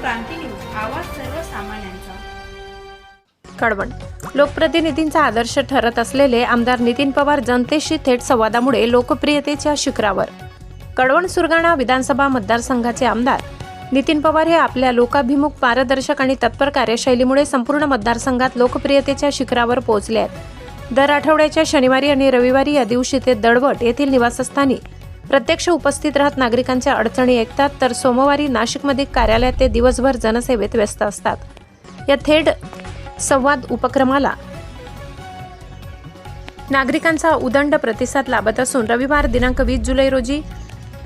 क्रांती news आवाज सर्वसामान्यांचा लोकप्रतिनिधींचा आदर्श ठरत असलेले आमदार नितीन पवार जनतेशी थेट संवादामुळे लोकप्रियतेच्या शिखरावर. कडवण सुरगाणा विधानसभा मतदारसंघाचे आमदार नितीन पवार हे आपल्या लोकाभिमुख पारदर्शक आणि तत्पर कार्यशैलीमुळे संपूर्ण मतदारसंघात लोकप्रियतेच्या शिखरावर पोहोचले आहेत. दर आठवड्याच्या शनिवारी आणि रविवारी या दिवशी ते दडवट येथील निवासस्थानी प्रत्यक्ष उपस्थित राहत नागरिकांच्या अडचणी ऐकतात तर सोमवारी नाशिकमध्ये कार्यालयात ते दिवसभर जनसेवेत व्यस्त असतात. या थेट संवाद उपक्रमाला नागरिकांचा उदंड प्रतिसाद लाभत असून रविवार दिनांक वीस जुलै रोजी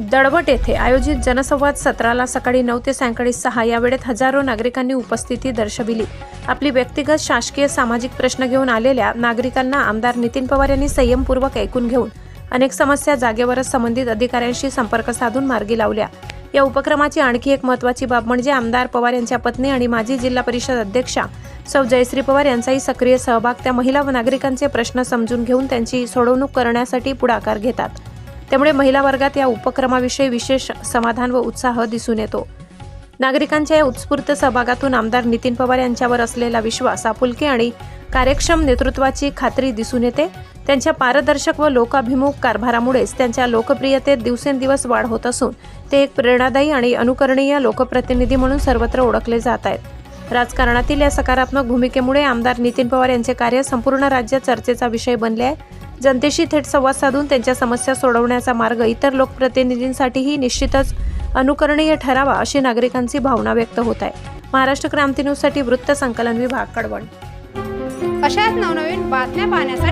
दळवट येथे आयोजित जनसंवाद सत्राला सकाळी नऊ ते सायंकाळी सहा या वेळेत हजारो नागरिकांनी उपस्थिती दर्शविली. आपली व्यक्तिगत शासकीय सामाजिक प्रश्न घेऊन आलेल्या नागरिकांना आमदार नितीन पवार यांनी संयमपूर्वक ऐकून घेऊन अनेक समस्या जागेवरच संबंधित अधिकाऱ्यांशी संपर्क साधून मार्गी लावल्या. या उपक्रमाची आणखी एक महत्त्वाची बाब म्हणजे आमदार पवार यांच्या पत्नी आणि माजी जिल्हा परिषद अध्यक्षा सौ जयश्री पवार यांचाही सक्रिय सहभाग त्या महिला व नागरिकांचे प्रश्न समजून घेऊन त्यांची सोडवणूक करण्यासाठी पुढाकार घेतात. त्यामुळे महिला वर्गात या उपक्रमाविषयी विशेष समाधान व उत्साह दिसून येतो. नागरिकांच्या या उत्स्फूर्त सहभागातून आमदार नितीन पवार यांच्यावर असलेला विश्वास आपुलकी आणि कार्यक्षम नेतृत्वाची खात्री दिसून येते. त्यांच्या पारदर्शक व लोकाभिमुख कारभारामुळेच त्यांच्या लोकप्रियतेत दिवसेंदिवस वाढ होत असून ते एक प्रेरणादायी आणि अनुकरणीय लोकप्रतिनिधी म्हणून सर्वत्र ओळखले जात आहेत. राजकारणातील या सकारात्मक भूमिकेमुळे आमदार नितीन पवार यांचे कार्य संपूर्ण राज्यात चर्चेचा विषय बनले आहे. जनतेशी थेट संवाद साधून त्यांच्या समस्या सोडवण्याचा मार्ग इतर लोकप्रतिनिधींसाठीही निश्चितच अनुकरणीय ठरावा अशी नागरिकांची भावना व्यक्त होत आहे. महाराष्ट्र क्रांती न्यूजसाठी वृत्त संकलन विभाग कडवण. अशाच नवनवीन बातम्या पाहण्यासाठी